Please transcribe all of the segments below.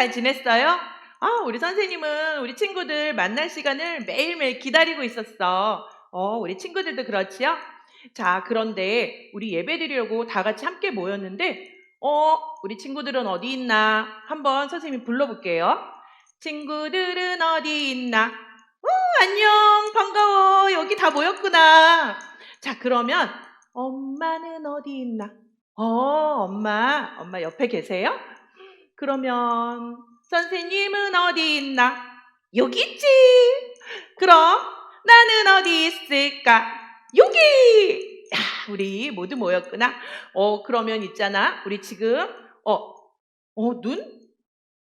잘 지냈어요? 아, 우리 선생님은 우리 친구들 만날 시간을 매일매일 기다리고 있었어. 어, 우리 친구들도 그렇지요? 자, 그런데 우리 예배 드리려고 다 같이 함께 모였는데, 어, 우리 친구들은 어디 있나? 한번 선생님이 불러볼게요. 친구들은 어디 있나? 어, 안녕, 반가워. 여기 다 모였구나. 자, 그러면 엄마는 어디 있나? 어, 엄마, 엄마 옆에 계세요? 그러면 선생님은 어디 있나? 여기 있지. 그럼 나는 어디 있을까? 여기! 야, 우리 모두 모였구나. 어, 그러면 있잖아. 우리 지금, 어, 어, 눈?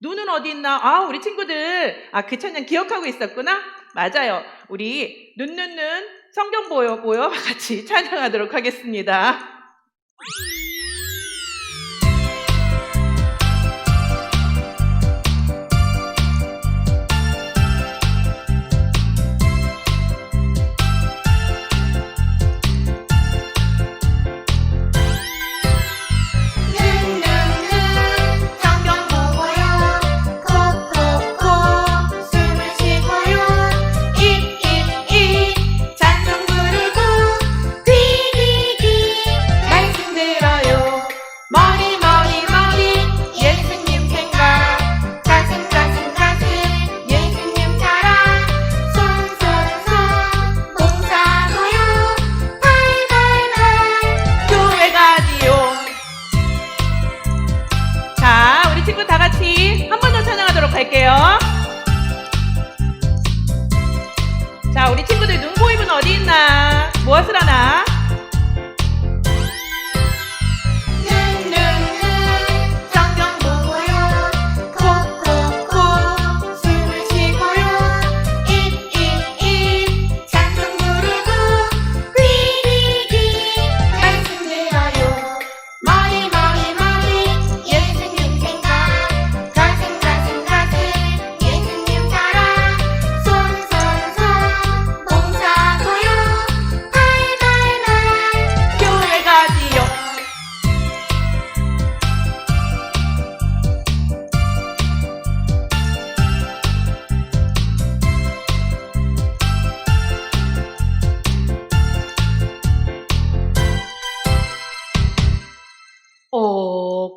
눈은 어디 있나? 아, 우리 친구들. 아, 그 찬양 기억하고 있었구나? 맞아요. 우리 눈, 눈, 눈, 성경 보여, 보여. 같이 찬양하도록 하겠습니다.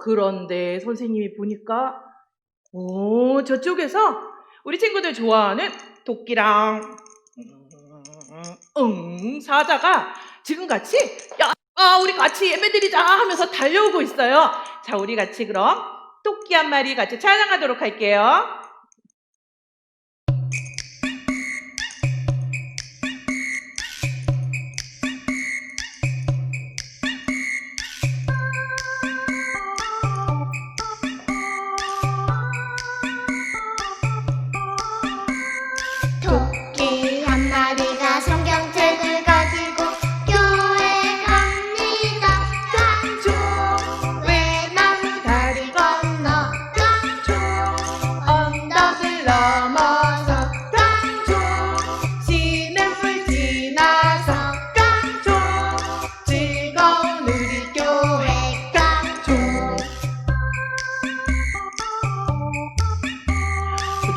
그런데 선생님이 보니까, 오, 저쪽에서 우리 친구들 좋아하는 토끼랑, 응, 사자가 지금 같이, 야, 아, 우리 같이 예배드리자 하면서 달려오고 있어요. 자, 우리 같이 그럼 토끼 한 마리 같이 찬양하도록 할게요.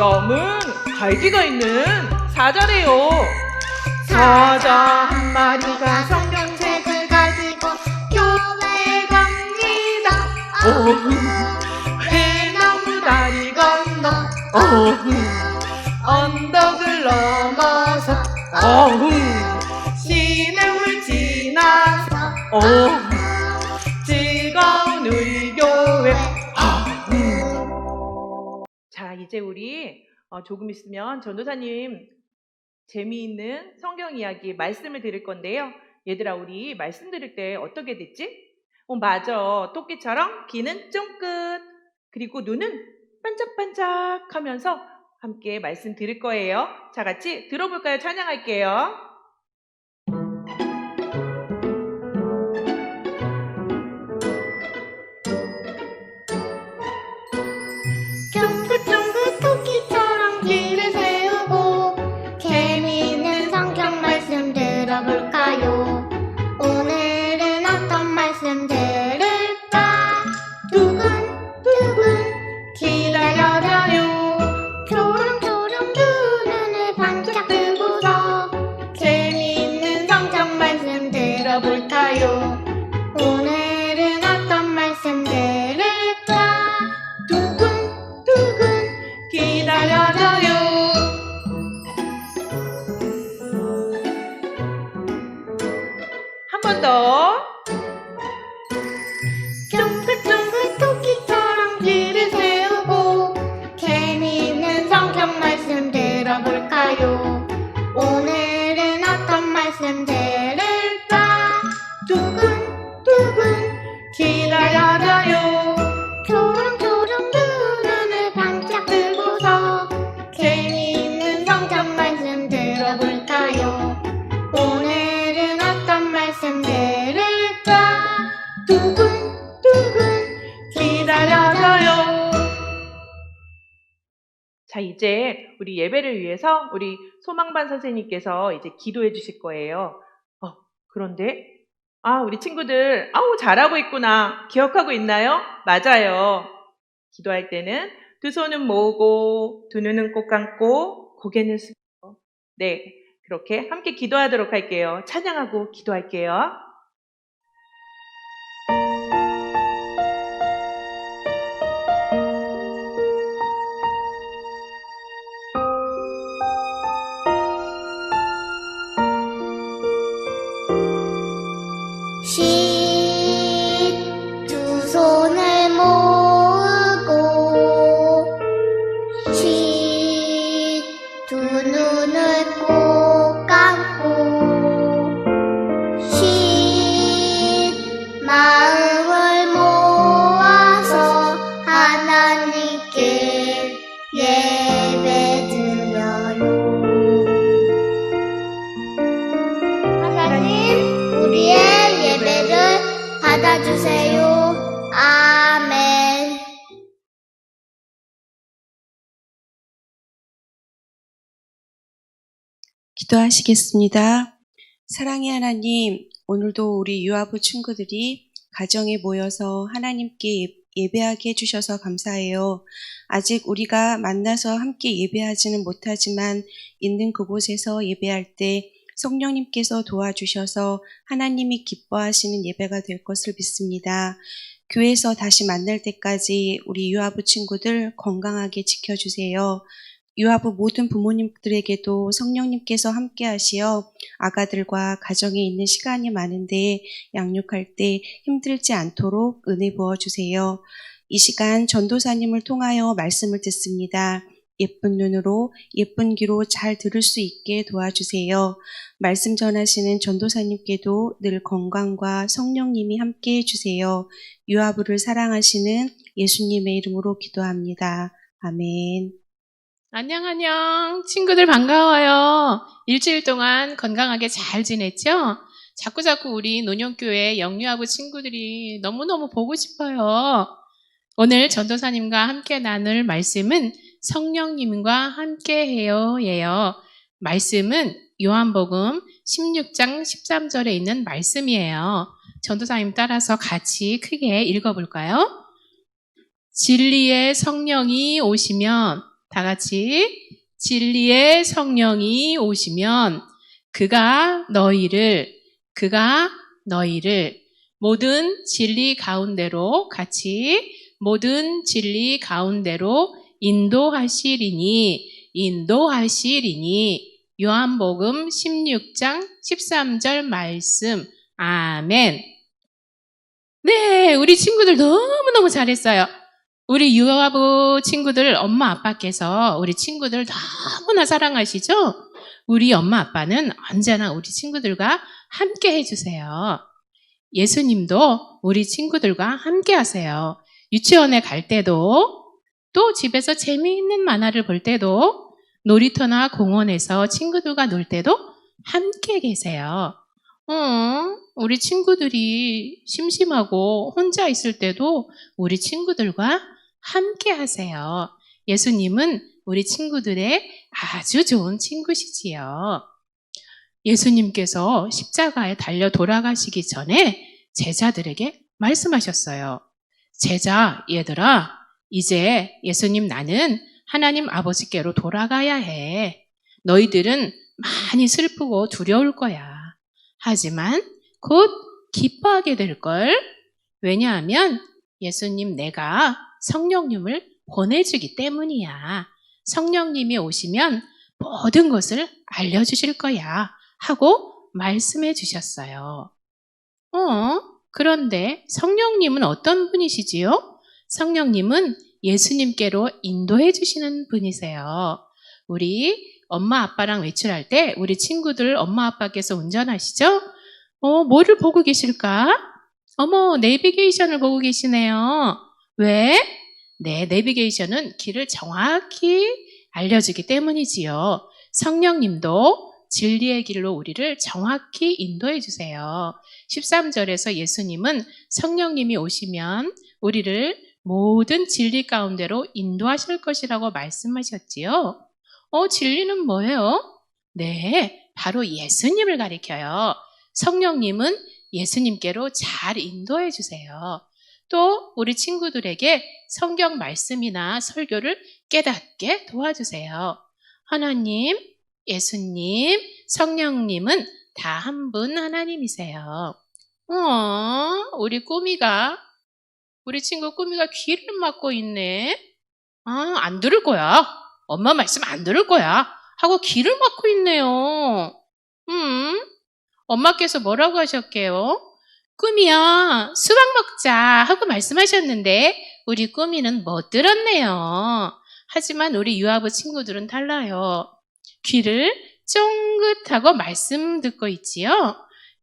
그 다음은 갈기가 있는 사자래요. 사자 한 마리가 성경책을 가지고 교회 갑니다. 어흥, 해나무 다리 건너 어흥, 언덕을 넘어서 어흥, 시냇물 지나서 어흥, 이제 우리 어, 조금 있으면 전도사님 재미있는 성경 이야기 말씀을 드릴 건데요. 얘들아, 우리 말씀 드릴 때 어떻게 됐지? 어, 맞아. 토끼처럼 귀는 쫑긋, 그리고 눈은 반짝반짝 하면서 함께 말씀 드릴 거예요. 자, 같이 들어볼까요? 찬양할게요. 이제 우리 예배를 위해서 우리 소망반 선생님께서 이제 기도해 주실 거예요. 어, 그런데, 아, 우리 친구들, 아우, 잘하고 있구나. 기억하고 있나요? 맞아요. 기도할 때는 두 손은 모으고, 두 눈은 꼭 감고, 고개는 숙이고. 네, 그렇게 함께 기도하도록 할게요. 찬양하고 기도할게요. She 주세요. 아멘. 기도하시겠습니다. 사랑의 하나님, 오늘도 우리 유아부 친구들이 가정에 모여서 하나님께 예- 예배하게 해주셔서 감사해요. 아직 우리가 만나서 함께 예배하지는 못하지만 있는 그곳에서 예배할 때 성령님께서 도와주셔서 하나님이 기뻐하시는 예배가 될 것을 믿습니다. 교회에서 다시 만날 때까지 우리 유아부 친구들 건강하게 지켜주세요. 유아부 모든 부모님들에게도 성령님께서 함께 하시어 아가들과 가정에 있는 시간이 많은데 양육할 때 힘들지 않도록 은혜 부어 주세요. 이 시간 전도사님을 통하여 말씀을 듣습니다. 예쁜 눈으로 예쁜 귀로 잘 들을 수 있게 도와주세요. 말씀 전하시는 전도사님께도 늘 건강과 성령님이 함께 해주세요. 유아부를 사랑하시는 예수님의 이름으로 기도합니다. 아멘. 안녕, 안녕. 친구들 반가워요. 일주일 동안 건강하게 잘 지냈죠? 자꾸자꾸 우리 논영교회 영유아부 친구들이 너무너무 보고 싶어요. 오늘 전도사님과 함께 나눌 말씀은 성령님과 함께 해요. 예요. 말씀은 요한복음 16장 13절에 있는 말씀이에요. 전도사님 따라서 같이 크게 읽어볼까요? 진리의 성령이 오시면 다 같이 진리의 성령이 오시면 그가 너희를 그가 너희를 모든 진리 가운데로 같이 모든 진리 가운데로 인도하시리니 인도하시리니 요한복음 16장 13절 말씀 아멘. 네, 우리 친구들 너무너무 잘했어요. 우리 유아부 친구들 엄마 아빠께서 우리 친구들 너무나 사랑하시죠? 우리 엄마 아빠는 언제나 우리 친구들과 함께 해주세요. 예수님도 우리 친구들과 함께 하세요. 유치원에 갈 때도 또 집에서 재미있는 만화를 볼 때도 놀이터나 공원에서 친구들과 놀 때도 함께 계세요. 어, 우리 친구들이 심심하고 혼자 있을 때도 우리 친구들과 함께 하세요. 예수님은 우리 친구들의 아주 좋은 친구시지요. 예수님께서 십자가에 달려 돌아가시기 전에 제자들에게 말씀하셨어요. 제자, 얘들아, 이제 예수님 나는 하나님 아버지께로 돌아가야 해. 너희들은 많이 슬프고 두려울 거야. 하지만 곧 기뻐하게 될 걸. 왜냐하면 예수님 내가 성령님을 보내주기 때문이야. 성령님이 오시면 모든 것을 알려주실 거야. 하고 말씀해 주셨어요. 어? 그런데 성령님은 어떤 분이시지요? 성령님은 예수님께로 인도해 주시는 분이세요. 우리 엄마 아빠랑 외출할 때 우리 친구들 엄마 아빠께서 운전하시죠? 어, 뭐를 보고 계실까? 어머, 내비게이션을 보고 계시네요. 왜? 네, 내비게이션은 길을 정확히 알려주기 때문이지요. 성령님도 진리의 길로 우리를 정확히 인도해 주세요. 13절에서 예수님은 성령님이 오시면 우리를 모든 진리 가운데로 인도하실 것이라고 말씀하셨지요. 어, 진리는 뭐예요? 네, 바로 예수님을 가리켜요. 성령님은 예수님께로 잘 인도해 주세요. 또 우리 친구들에게 성경 말씀이나 설교를 깨닫게 도와주세요. 하나님, 예수님, 성령님은 다 한 분 하나님이세요. 어, 우리 꾸미가, 우리 친구 꾸미가 귀를 막고 있네. 아, 안 들을 거야. 엄마 말씀 안 들을 거야. 하고 귀를 막고 있네요. 음, 엄마께서 뭐라고 하셨게요? 꾸미야, 수박 먹자 하고 말씀하셨는데, 우리 꾸미는 못 들었네요. 하지만 우리 유아부 친구들은 달라요. 귀를 쫑긋하고 말씀 듣고 있지요.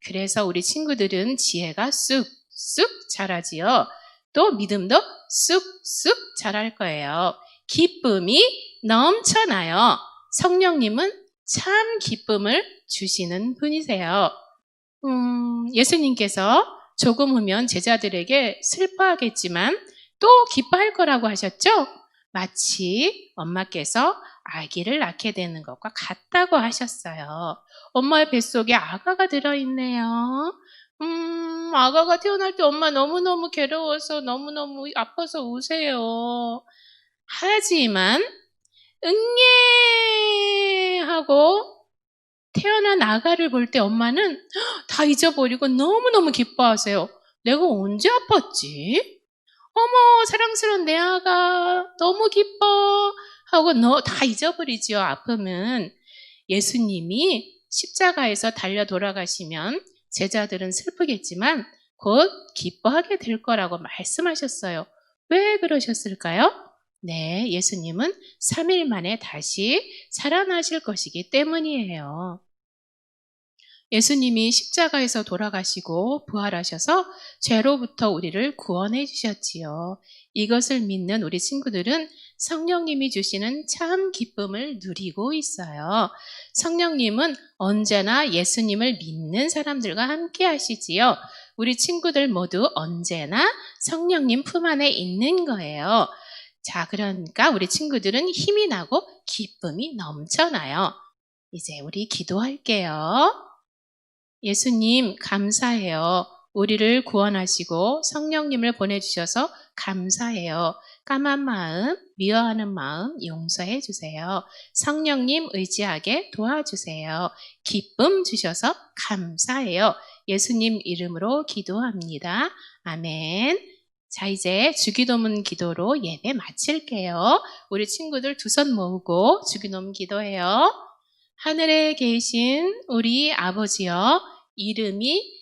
그래서 우리 친구들은 지혜가 쑥쑥 자라지요. 또 믿음도 쑥쑥 자랄 거예요. 기쁨이 넘쳐나요. 성령님은 참 기쁨을 주시는 분이세요. 음, 예수님께서 조금 후면 제자들에게 슬퍼하겠지만 또 기뻐할 거라고 하셨죠? 마치 엄마께서 아기를 낳게 되는 것과 같다고 하셨어요. 엄마의 뱃속에 아가가 들어있네요. 음, 아가가 태어날 때 엄마 너무너무 괴로워서 너무너무 아파서 우세요. 하지만, 응예! 하고 태어난 아가를 볼 때 엄마는 다 잊어버리고 너무너무 기뻐하세요. 내가 언제 아팠지? 어머, 사랑스러운 내 아가, 너무 기뻐. 하고 너 다 잊어버리지요, 아픔은. 예수님이 십자가에서 달려 돌아가시면 제자들은 슬프겠지만 곧 기뻐하게 될 거라고 말씀하셨어요. 왜 그러셨을까요? 네, 예수님은 3일 만에 다시 살아나실 것이기 때문이에요. 예수님이 십자가에서 돌아가시고 부활하셔서 죄로부터 우리를 구원해 주셨지요. 이것을 믿는 우리 친구들은 성령님이 주시는 참 기쁨을 누리고 있어요. 성령님은 언제나 예수님을 믿는 사람들과 함께 하시지요. 우리 친구들 모두 언제나 성령님 품 안에 있는 거예요. 자, 그러니까 우리 친구들은 힘이 나고 기쁨이 넘쳐나요. 이제 우리 기도할게요. 예수님, 감사해요. 우리를 구원하시고 성령님을 보내주셔서 감사해요. 까만 마음, 미워하는 마음 용서해 주세요. 성령님 의지하게 도와주세요. 기쁨 주셔서 감사해요. 예수님 이름으로 기도합니다. 아멘. 자, 이제 주기도문 기도로 예배 마칠게요. 우리 친구들 두 손 모으고 주기도문 기도해요. 하늘에 계신 우리 아버지여, 이름이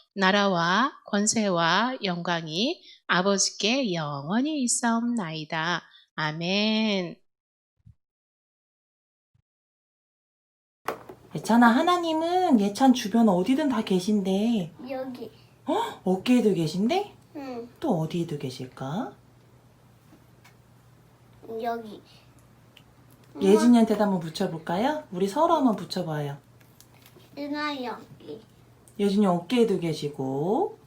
나라와 권세와 영광이 아버지께 영원히 있사옵나이다. 아멘. 예찬아, 하나님은 예찬 주변 어디든 다 계신데, 여기. 어깨에도 계신데? 응, 또 어디에도 계실까? 여기. 예진이한테도 한번 붙여볼까요? 우리 서로 한번 붙여봐요. 누나 여기. 예진이 어깨에도 계시고,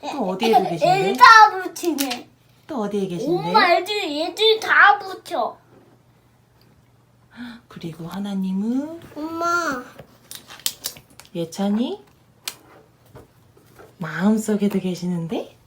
또 어디에도 계신데? 애들 다 붙이네. 또 어디에 계신데? 엄마 애들 애들 다 붙여. 그리고 하나님은 엄마. 예찬이 마음속에도 계시는데?